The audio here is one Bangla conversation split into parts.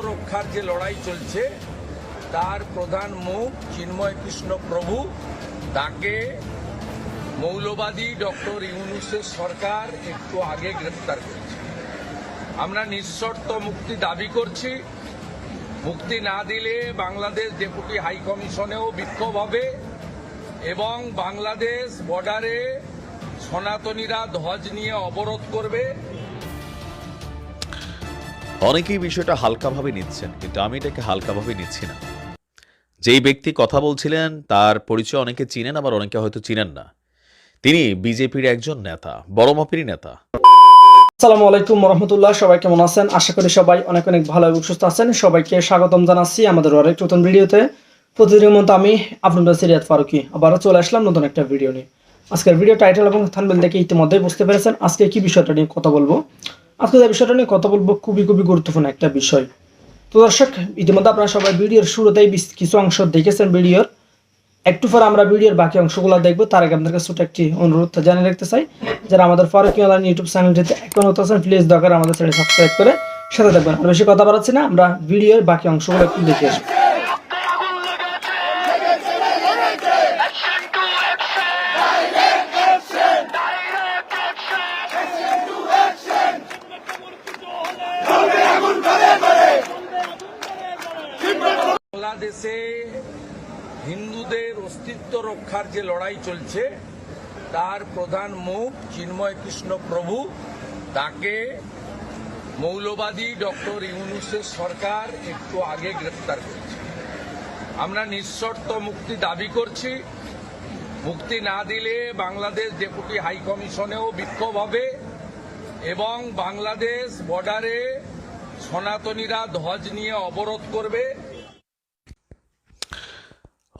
রক্ষার যে লড়াই চলছে, তার প্রধান মুখ চিন্ময় কৃষ্ণ প্রভু, তাকে মৌলবাদী ডক্টর ইউনুসের সরকার একটু আগে গ্রেপ্তার করেছে। আমরা নিঃশর্ত মুক্তি দাবি করছি। মুক্তি না দিলে বাংলাদেশ ডেপুটি হাই কমিশনেও বিক্ষোভ হবে এবং বাংলাদেশ বর্ডারে সনাতনীরা ধ্বজ নিয়ে অবরোধ করবে। অনেকেই বিষয়টা হালকাভাবে নিচ্ছেন, কিন্তু আমি এটাকে হালকাভাবে নিচ্ছি না। যেই ব্যক্তি কথা বলছিলেন, তার পরিচয় অনেকে চিনেন, আবার অনেকে হয়তো চিনেন না। তিনি বিজেপির একজন নেতা, বড় মাপেরই নেতা। আসসালামু আলাইকুম রহমতুল্লাহ সবাই কেমন আছেন? আশা করি সবাই অনেক অনেক ভালো এবং সুস্থ আছেন। সবাইকে স্বাগতম জানাচ্ছি আমাদের আরেক নতুন ভিডিওতে। প্রতিদিনের মতো আমি আপনাদের সিরিয়াত ফারুকি আবারও চলে আসলাম নতুন একটা ভিডিও নিয়ে। আজকের ভিডিও টাইটেল এবং থানবেল দেখে ইতিমধ্যেই বুঝতে পেরেছেন আজকে কি বিষয়টা নিয়ে কথা বলব। আজকে যে বিষয়টা নিয়ে কথা বলব খুবই খুবই গুরুত্বপূর্ণ একটা বিষয়। তো দর্শক, ইতিমধ্যে আপনারা সবাই ভিডিওর শুরুতেই কিছু অংশ দেখেছেন ভিডিওর। একটু পরে আমরা ভিডিওর বাকি অংশগুলো দেখব। তার আগে আপনাদের কাছে একটি অনুরোধ জানিয়ে রাখতে চাই, যারা আমাদের ফারুকি অনলাইন ইউটিউব চ্যানেলটিতে এখন হতে আছেন প্লিজ দরকার আমাদের চ্যানেল সাবস্ক্রাইব করে সাথে থাকবেন। আর বেশি কথা বাড়াচ্ছি না, আমরা ভিডিওর বাকি অংশগুলো একটু দেখে আসব। রক্ষার যে লড়াই চলছে, তার প্রধান মুখ চিন্ময় কৃষ্ণ প্রভু। তাকে মৌলবাদী ডক্টর ইউনুসের সরকার একটু আগে গ্রেপ্তার করেছে। আমরা নিঃশর্ত মুক্তি দাবি করছি। মুক্তি না দিলে বাংলাদেশ ডেপুটি হাই কমিশনেও বিক্ষোভ হবে এবং বাংলাদেশ বর্ডারে সনাতনীরা ধ্বজ নিয়ে অবরোধ করবে।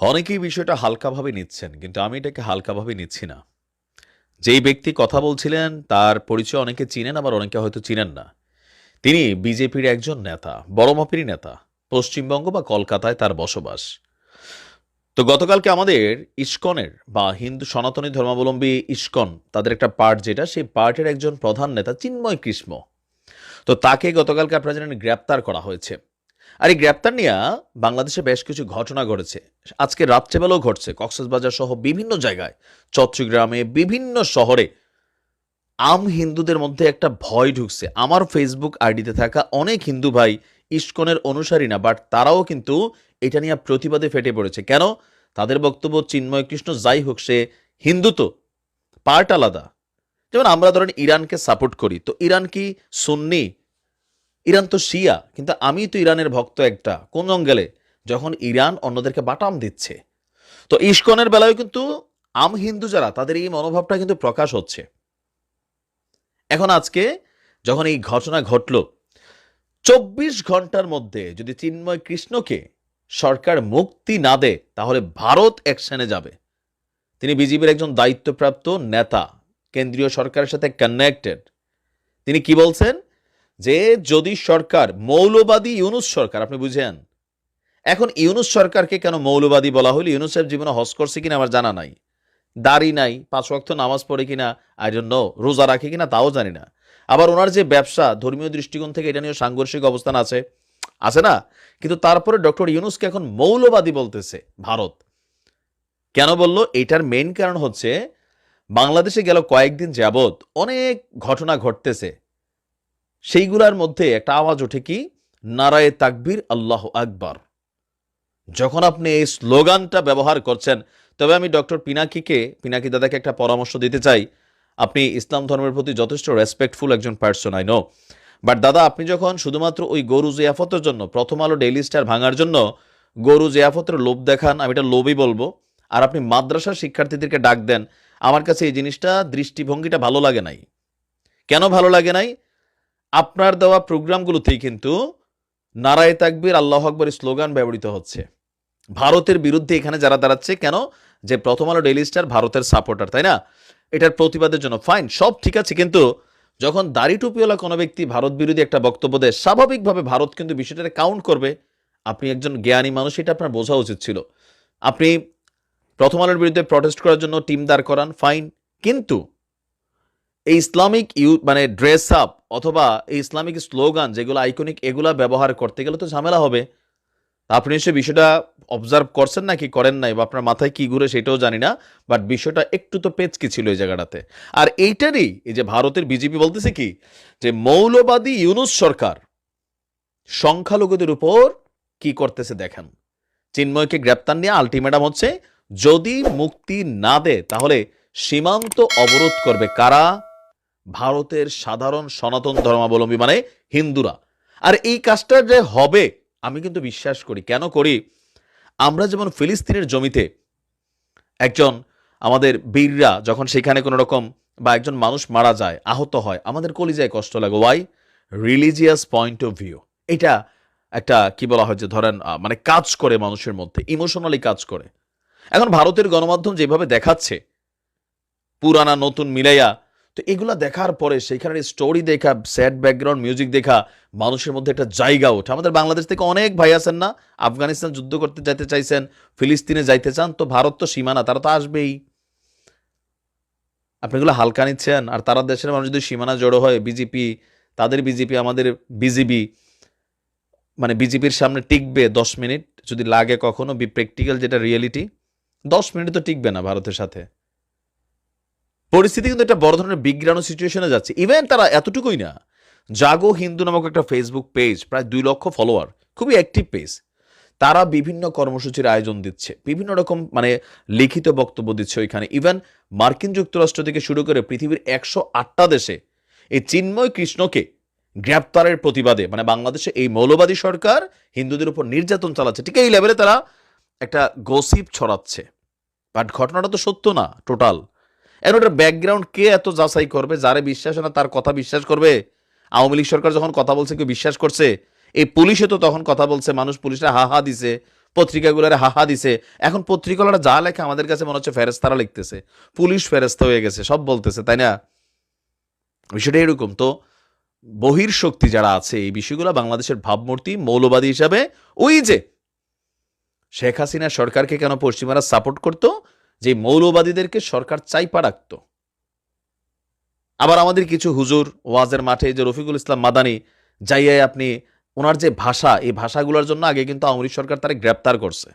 অনেকেই বিষয়টা হালকাভাবে নিচ্ছেন, কিন্তু আমি এটাকে হালকাভাবে নিচ্ছি না। যেই ব্যক্তি কথা বলছিলেন, তার পরিচয় অনেকে চিনেন, আবার অনেকে হয়তো চিনেন না। তিনি বিজেপির একজন নেতা, বড় মাপেরই নেতা, পশ্চিমবঙ্গ বা কলকাতায় তার বসবাস। তো গতকালকে আমাদের ইস্কনের বা হিন্দু সনাতনী ধর্মাবলম্বী ইস্কন, তাদের একটা পার্ট যেটা, সেই পার্টের একজন প্রধান নেতা চিন্ময় কৃষ্ণ। তো তাকে গতকালকে আপনারা জানেন গ্রেপ্তার করা হয়েছে। আর এই গ্রেপ্তার নিয়ে বাংলাদেশে বেশ কিছু ঘটনা ঘটেছে। আজকে রাত্রেবেলাও ঘটছে। কক্সবাজার সহ বিভিন্ন জায়গায়, চট্টগ্রামে বিভিন্ন শহরে আম হিন্দুদের মধ্যে একটা ভয় ঢুকছে। আমার ফেসবুক আইডিতে থাকা অনেক হিন্দু ভাই ইস্কনের অনুসারী না বাট তারাও কিন্তু এটা নিয়ে প্রতিবাদে ফেটে পড়েছে। কেন? তাদের বক্তব্য চিন্ময় কৃষ্ণ, যাই হোক সে হিন্দু তো পার্ট আলাদা। যেমন আমরা ধরেন ইরানকে সাপোর্ট করি, তো ইরান কি সুন্নি? ইরান তো শিয়া, কিন্তু আমি তো ইরানের ভক্ত একটা। কোন অঙ্গেলে যখন ইরান অন্যদেরকে বাটাম দিচ্ছে। তো ইস্কনের বেলায় কিন্তু আম হিন্দু যারা, তাদের এই মনোভাবটা কিন্তু প্রকাশ হচ্ছে। এখন আজকে যখন এই ঘটনা ঘটল, চব্বিশ ঘণ্টার মধ্যে যদি চিন্ময় কৃষ্ণকে সরকার মুক্তি না দেয় তাহলে ভারত অ্যাকশনে যাবে। তিনি বিজেপির একজন দায়িত্বপ্রাপ্ত নেতা, কেন্দ্রীয় সরকারের সাথে কানেক্টেড তিনি কি বলছেন? যে যদি সরকার মৌলবাদী ইউনুস সরকার, আপনি বুঝেন? এখন ইউনুস সরকারকে কেন মৌলবাদী বলা হলো? ইউনুসের জীবনে হজ করছে কিনা আমার জানা নাই। দাড়ি নাই, পাঁচ ওয়াক্ত নামাজ পড়ে কিনা আই নো রোজা রাখে কিনা তাও জানি না। আবার ওনার যে ব্যবসা, ধর্মীয় দৃষ্টিকোণ থেকে এটা নিয়ে সাংঘর্ষিক অবস্থান আছে আছে না? কিন্তু তারপরে ডক্টর ইউনুসকে এখন মৌলবাদী বলতেছে ভারত। কেন বলল? এটার মেন কারণ হচ্ছে, বাংলাদেশে গেল কয়েকদিন যাবৎ অনেক ঘটনা ঘটতেছে। সেইগুলার মধ্যে একটা আওয়াজ ওঠে কি? নারায়ে তাকবীর, আল্লাহ আকবার। যখন আপনি এই স্লোগানটা ব্যবহার করছেন, তবে আমি ডক্টর পিনাকিকে, পিনাকি দাদাকে একটা পরামর্শ দিতে চাই। আপনি ইসলাম ধর্মের প্রতি যথেষ্ট রেসপেক্টফুল একজন পার্সন আই নো বাট দাদা, আপনি যখন শুধুমাত্র ওই গরু জিয়াফতের জন্য, প্রথম আলো ডেইলি স্টার ভাঙার জন্য গরু জিয়াফতের লোভ দেখান, আমি এটা লোভই বলব, আর আপনি মাদ্রাসার শিক্ষার্থীদেরকে ডাক দেন, আমার কাছে এই জিনিসটা দৃষ্টিভঙ্গিটা ভালো লাগে নাই। কেন ভালো লাগে নাই? আপনার দেওয়া প্রোগ্রামগুলোতেই কিন্তু নারায় তাকবীর, আল্লাহ আকবর স্লোগান ব্যবহৃত হচ্ছে। ভারতের বিরুদ্ধে এখানে যারা দাঁড়াচ্ছে, কেন? যে প্রথম আলো ডেইলি স্টার ভারতের সাপোর্টার, তাই না? এটার প্রতিবাদের জন্য। ফাইন সব ঠিক আছে, কিন্তু যখন দাড়ি টুপিওয়ালা কোনো ব্যক্তি ভারত বিরোধী একটা বক্তব্য দেয়, স্বাভাবিকভাবে ভারত কিন্তু বিষয়টাকে কাউন্ট করবে। আপনি একজন জ্ঞানী মানুষ, এটা আপনার বোঝা উচিত ছিল। আপনি প্রথম আলোর বিরুদ্ধে প্রটেস্ট করার জন্য টিম দাঁড় করান ফাইন কিন্তু এই ইসলামিক ইউ মানে ড্রেস আপ অথবা এই ইসলামিক স্লোগান যেগুলো আইকনিক এগুলা ব্যবহার করতে গেলে তো ঝামেলা হবে। আপনি নিশ্চয়ই বিষয়টা অবজার্ভ করছেন নাকি করেন নাই বা আপনার মাথায় কি ঘুরে সেটাও জানি না বাট বিষয়টা একটু তো পেচকি ছিল এই জায়গাটাতে। আর এইটারই এই যে ভারতের বিজেপি বলতেছে কি, যে মৌলবাদী ইউনুস সরকার সংখ্যালঘুদের উপর কি করতেছে দেখেন। চিন্ময়কে গ্রেপ্তার নিয়ে আলটিমেটাম হচ্ছে, যদি মুক্তি না দেয় তাহলে সীমান্ত অবরোধ করবে কারা? ভারতের সাধারণ সনাতন ধর্মাবলম্বী মানে হিন্দুরা। আর এই কাজটা যে হবে, আমি কিন্তু বিশ্বাস করি। কেন করি? আমরা যেমন ফিলিস্তিনের জমিতে একজন আমাদের বীররা যখন সেখানে কোনো রকম বা একজন মানুষ মারা যায়, আহত হয়, আমাদের কলিজায় কষ্ট লাগে। Why religious point of view এটা একটা কি বলা হয় যে ধরেন মানে কাজ করে মানুষের মধ্যে ইমোশনালি কাজ করে। এখন ভারতের গণমাধ্যম যেভাবে দেখাচ্ছে, পুরানা নতুন মিলাইয়া তো এগুলো দেখার পরে সেখানের স্টোরি দেখা স্যাড ব্যাকগ্রাউন্ড মিউজিক দেখা, মানুষের মধ্যে একটা জায়গা ওঠে। আমাদের বাংলাদেশ থেকে অনেক ভাই আছেন না? আফগানিস্তান যুদ্ধ করতে যেতে চাইছেন, ফিলিস্তিনে যাইতে চান, তো ভারত তো সীমানা, তারা তো আসবেই। আপনি এগুলো হালকা নিচ্ছেন, আর তারা দেশের মানুষ যদি সীমানা জড়ো হয় বিজেপি তাদের বিজেপি আমাদের বিজেপি মানে বিজেপির সামনে টিকবে দশ মিনিট, যদি লাগে কখনো বি প্র্যাকটিক্যাল যেটা রিয়েলিটি দশ মিনিট তো টিকবে না ভারতের সাথে। পরিস্থিতি কিন্তু একটা বড় ধরনের বিগ্রানো সিচুয়েশনে যাচ্ছে। ইভেন তারা এতটুকুই না, জাগো হিন্দু নামক একটা ফেসবুক পেজ প্রায় দুই লক্ষ ফলোয়ার খুবই অ্যাক্টিভ পেজ তারা বিভিন্ন কর্মসূচির আয়োজন দিচ্ছে, বিভিন্ন রকম মানে লিখিত বক্তব্য দিচ্ছে ওইখানে। ইভেন মার্কিন যুক্তরাষ্ট্র থেকে শুরু করে পৃথিবীর একশো আটটা দেশে এই চিন্ময় কৃষ্ণকে গ্রেপ্তারের প্রতিবাদে মানে বাংলাদেশে এই মৌলবাদী সরকার হিন্দুদের উপর নির্যাতন চালাচ্ছে। ঠিক এই লেভেলে তারা একটা গসিপ ছড়াচ্ছে। বাট ঘটনাটা তো সত্য না টোটাল এর ওটার ব্যাকগ্রাউন্ড কে এত যাচাই করবে? যারে বিশ্বাস না, তার কথা বিশ্বাস করবে? আওয়ামী লীগ সরকার যখন কথা বলছে, কেউ বিশ্বাস করছে? এই পুলিশে তো তখন কথা বলছে, মানুষ পুলিশরা হা হা দিছে, পত্রিকাগুলোরে হা হা দিছে। এখন পত্রিকাগুলোরা যা লেখে আমাদের কাছে মনে হচ্ছে ফেরেস্তারা লিখতেছে। পুলিশ ফেরেস্তা হয়ে গেছে, সব বলতেছে, তাই না? বিষয়টা এরকম। তো বহির শক্তি যারা আছে, এই বিষয়গুলো বাংলাদেশের ভাবমূর্তি, মৌলবাদী হিসাবে, ওই যে শেখ হাসিনা সরকারকে কেন পশ্চিমারা সাপোর্ট করতো? যে মৌলবাদীদেরকে সরকার চাইপা রাখত আবার আমাদের কিছু হুজুর ওয়াজের মাঠে যে রফিকুল ইসলাম মাদানি যাইয়াই আপনি ওনার যে ভাষা এই ভাষাগুলোর জন্য আগে কিন্তু আওয়ামী সরকার তারা গ্রেপ্তার করছে।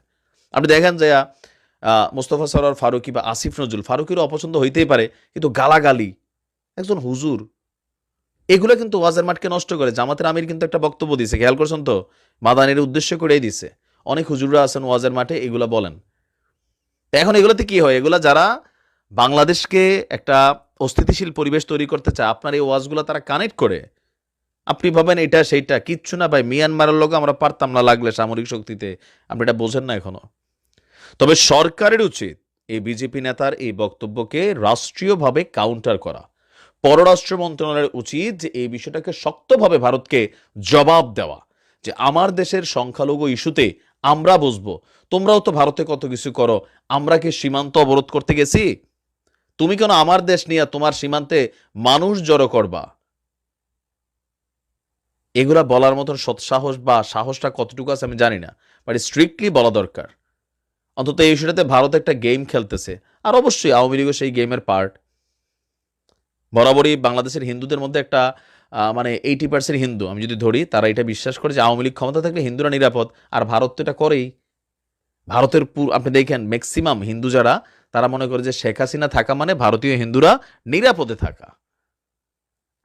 আপনি দেখেন যে আহ, মোস্তফা সরোয়ার ফারুকি বা আসিফ নজরুল ফারুকিরও অপছন্দ হইতেই পারে কিন্তু গালাগালি একজন হুজুর এগুলো কিন্তু ওয়াজের মাঠকে নষ্ট করে। জামাতের আমির কিন্তু একটা বক্তব্য দিছে খেয়াল করছেন তো? মাদানির উদ্দেশ্য করেই দিছে। অনেক হুজুররা আছেন ওয়াজের মাঠে এগুলা বলেন। তো এখন এগুলোতে কি হয়? এগুলা যারা বাংলাদেশকে একটা অস্থিতিশীল পরিবেশ তৈরি করতে চায়, আপনার এই ওয়াজগুলো তারা কানেক্ট করে। আপনি ভাবেন এটা সেইটা, কিচ্ছু না ভাই, মিয়ানমারের লোক আমরা পারতাম না লাগলে সামরিক শক্তিতে, আপনি এটা বোঝেন না এখনও। তবে সরকারের উচিত এই বিজেপি নেতার এই বক্তব্যকে রাষ্ট্রীয়ভাবে কাউন্টার করা। পররাষ্ট্র মন্ত্রণালয়ের উচিত যে এই বিষয়টাকে শক্তভাবে ভারতকে জবাব দেওয়া, যে আমার দেশের সংখ্যালঘু ইস্যুতে আমরা বুঝব। তোমরাও তো ভারতে কত কিছু করো। আমরা কি সীমান্ত অবরোধ করতে গেছি? তুমি কেন আমার দেশ নিয়ে তোমার সীমান্তে মানুষ জড়ো করবা? এগুলা বলার মতন সৎসাহস বা সাহসটা কতটুকু আছে আমি জানি না বাট স্ট্রিক্টলি বলা দরকার। অন্তত এই ইস্যুটাতে ভারত একটা গেম খেলতেছে, আর অবশ্যই আওয়ামী লীগও সেই গেমের পার্ট বরাবরই বাংলাদেশের হিন্দুদের মধ্যে একটা মানে এইটি পার্সেন্ট হিন্দু। আমি যদি ধরি, তারা এটা বিশ্বাস করে যে আওয়ামী লীগ ক্ষমতা থাকলে হিন্দুরা নিরাপদ, আর ভারত তো এটা করেই। ভারতের পুর আপনি দেখেন ম্যাক্সিমাম হিন্দু যারা, তারা মনে করে যে শেখ হাসিনা থাকা মানে ভারতীয় হিন্দুরা নিরাপদে থাকা।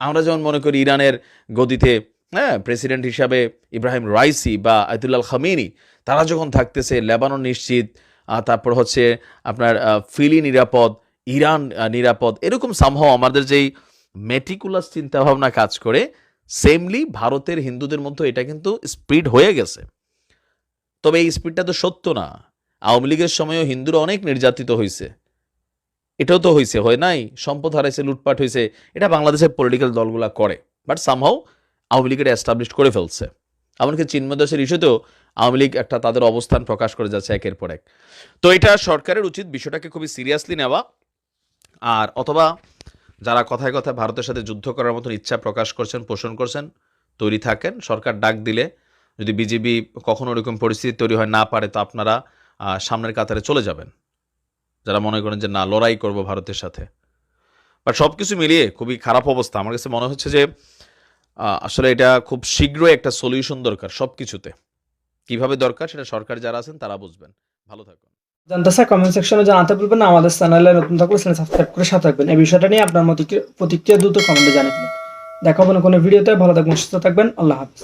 আমরা যেমন মনে করি ইরানের গদিতে হ্যাঁ প্রেসিডেন্ট হিসাবে ইব্রাহিম রাইসি বা আয়তুল্লাহ খামিনি তারা যখন থাকতেছে, লেবানন নিশ্চিত তারপর হচ্ছে আপনার ফিলি নিরাপদ, ইরান নিরাপদ, এরকম সামহাও আমাদের যেই মেটিকুলাস চিন্তাভাবনা কাজ করে সেমলি ভারতের হিন্দুদের মধ্যে এটা কিন্তু স্প্রিড হয়ে গেছে। তবে এই স্পিডটা তো সত্য না। আওয়ামী লীগের সময়ও হিন্দুরা অনেক নির্যাতিত হয়েছে এটাও তো হয়েছে হয় নাই? সম্পদ হারাইছে, লুটপাট হয়েছে এটা বাংলাদেশের পলিটিক্যাল দলগুলা করে। বাট সামহাও আওয়ামী লীগ এটা এস্টাবলিশ করে ফেলছে। এমনকি চিন্ময় দাসের ইস্যুতেও আওয়ামী লীগ একটা তাদের অবস্থান প্রকাশ করে যাচ্ছে একের পর এক। তো এটা সরকারের উচিত বিষয়টাকে খুবই সিরিয়াসলি নেওয়া। আর অথবা যারা কথায় কথায় ভারতের সাথে যুদ্ধ করার মতন ইচ্ছা প্রকাশ করছেন, পোষণ করছেন, তৈরি থাকেন, সরকার ডাক দিলে যদি বিজেপি কখনো ওরকম পরিস্থিতি তৈরি হয়, না পারে, তো আপনারা সামনের কাতারে চলে যাবেন। যারা মনে করেন যে, না, লড়াই করব ভারতের সাথে। বাট সব কিছু মিলিয়ে খুবই খারাপ অবস্থা। আমার কাছে মনে হচ্ছে যে আসলে এটা খুব শীঘ্রই একটা সলিউশন দরকার সব কিছুতে কীভাবে দরকার সেটা সরকার যারা আছেন, তারা বুঝবেন। ভালো থাকুন। জানতে চাই কমেন্ট সেকশনে জানাতে ভুলবেন না, আমাদের চ্যানেলে নতুন থাকলে চ্যানেল সাবস্ক্রাইব করে সাথে থাকবেন। এই বিষয়টা নিয়ে আপনার মত প্রতিক্রিয়া দ্রুত কমেন্টে জানিয়ে দিন দেখা হবে কোনো ভিডিওতে ভালো থাকবেন, সুস্থ থাকবেন, আল্লাহ হাফিজ।